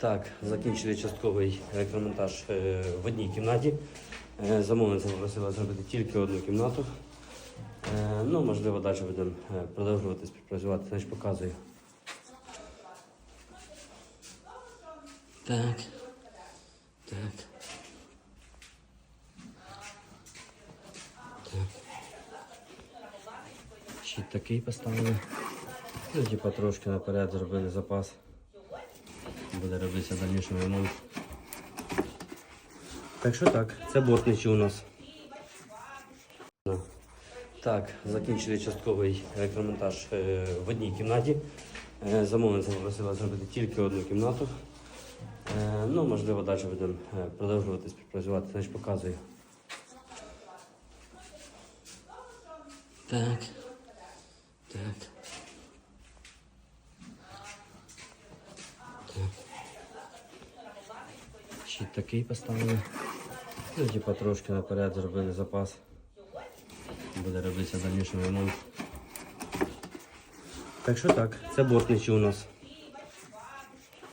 Так, закінчили частковий електромонтаж е, в одній кімнаті. Е, Замовниця попросила зробити тільки одну кімнату. Е, Ну, можливо, далі будемо продовжувати співпрацювати, значить показую. Так. Так. Так. Щит такий поставили. Ну, типа трошки наперед зробили запас. Буде робитися дальніший ремонт. Так що так, це бортничі у нас. Так, закінчили частковий електромонтаж е, в одній кімнаті. Е, Замовниця попросила зробити тільки одну кімнату. Е, Ну, можливо, далі будемо продовжувати співпрацювати, значить показую. Так. Так. Щит такий поставили. Ну, потрошки трошки наперед зробили запас. Буде робитися дальніший ремонт. Так що так, це бортничі у нас.